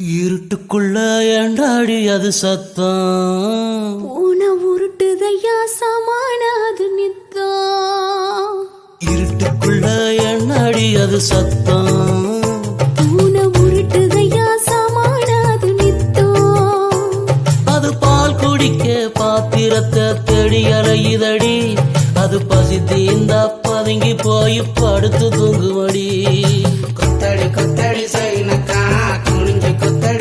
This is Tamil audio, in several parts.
இருட்டுக்குள்ள ஏண்டாடி அது சத்தம். பூனை உருட்டுதையா சமான அது நித்தம் இருட்டுக்குள்ள ஏண்டாடி அது சத்தம். பூனை உருட்டுதையா சமான அது நித்தம் அது பால் குடிக்க பாத்திரத்தை தேடி அலையுதடி. அது பசி தீந்தா பதுங்கி போய் படுத்து தூங்குவடி.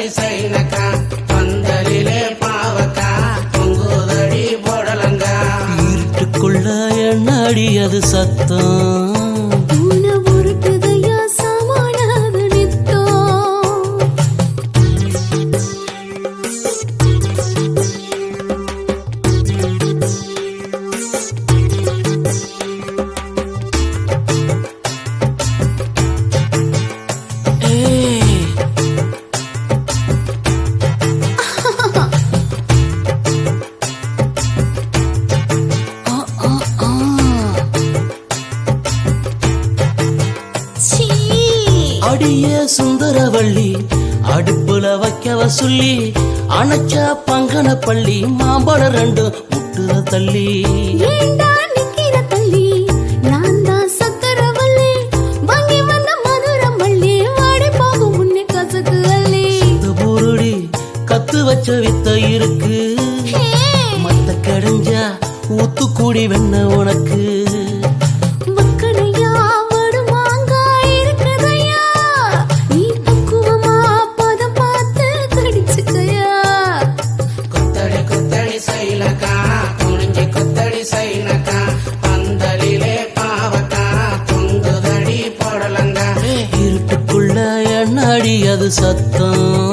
சைனக்கா பந்தலிலே பாவக்கா பொங்குதடி போடலங்கா. இருட்டுக்குள்ள எண்ணாடி அது சத்தம். அடியே சுந்தரவள்ளி அடுப்புல வைக்கவ சொல்லி அணைச்சா பங்கன பள்ளி மாம்பழம் ரெண்டு முட்டுல தள்ளி. கத்து வச்ச வித்த இருக்கு. மத்த கடைஞ்சா ஊத்து கூடி வெண்ண உனக்கு. சத்தம்.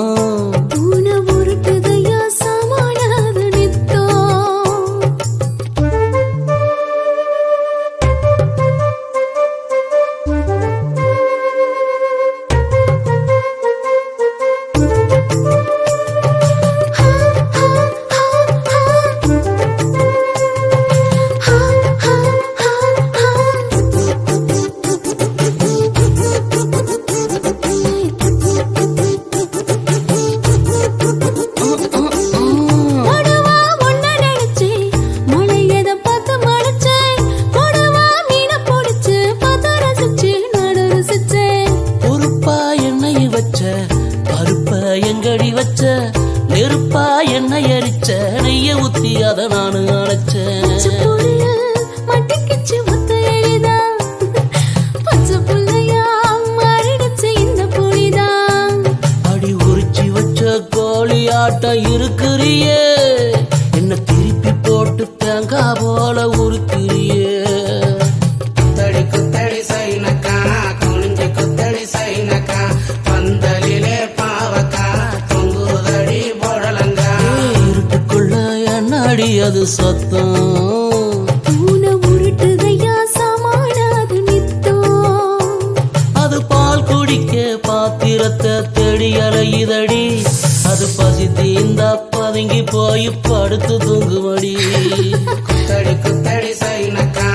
எரிச்ச நெய்ய ஊத்தி அத நானு புலிதான் அடி உரிச்சி வச்ச கோழி ஆட்டம் இருக்கிறியே. அடி அது சத்தம். அது பால் குடிக்க பாத்திரத்தை தேடி அலையுதடி. அது பசி தீந்தா பதுங்கி போய் படுத்து தூங்குமடி குத்தடி குத்தடி சைனக்கா